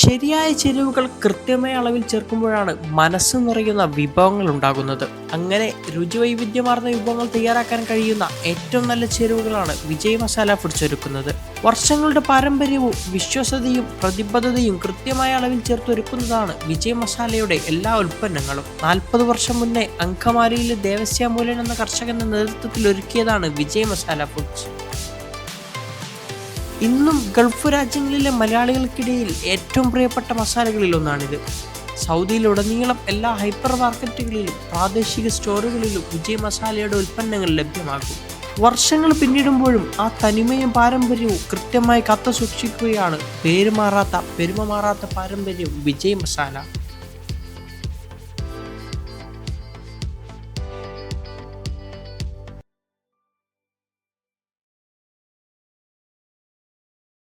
ശരിയായ ചേരുവകൾ കൃത്യമായ അളവിൽ ചേർക്കുമ്പോഴാണ് മനസ്സ് നിറയുന്ന വിഭവങ്ങൾ ഉണ്ടാകുന്നത്. അങ്ങനെ രുചി വൈവിധ്യമാർന്ന വിഭവങ്ങൾ തയ്യാറാക്കാൻ കഴിയുന്ന ഏറ്റവും നല്ല ചേരുവകളാണ് വിജയ് മസാല ഫുഡ്സ് ഒരുക്കുന്നത്. വർഷങ്ങളുടെ പാരമ്പര്യവും വിശ്വസതയും പ്രതിബദ്ധതയും കൃത്യമായ അളവിൽ ചേർത്തൊരുക്കുന്നതാണ് വിജയ് മസാലയുടെ എല്ലാ ഉൽപ്പന്നങ്ങളും. നാൽപ്പത് വർഷം മുന്നേ അങ്കമാലിയിലെ ദേവസ്യാമൂലൻ എന്ന കർഷകന്റെ നേതൃത്വത്തിൽ ഒരുക്കിയതാണ് വിജയ് മസാല ഫുഡ്സ് ഇന്നും ഗൾഫ് രാജ്യങ്ങളിലെ മലയാളികൾക്കിടയിൽ ഏറ്റവും പ്രിയപ്പെട്ട മസാലകളിൽ ഒന്നാണിത് സൗദിയിലുടനീളം എല്ലാ ഹൈപ്പർ മാർക്കറ്റുകളിലും പ്രാദേശിക സ്റ്റോറുകളിലും വിജയ് മസാലയുടെ ഉൽപ്പന്നങ്ങൾ ലഭ്യമാകും. വർഷങ്ങൾ പിന്നിടുമ്പോഴും ആ തനിമയും പാരമ്പര്യവും കൃത്യമായി കത്ത സൂക്ഷിക്കുകയാണ് പേരുമാറാത്ത പെരുമ മാറാത്ത പാരമ്പര്യം വിജയ് മസാല.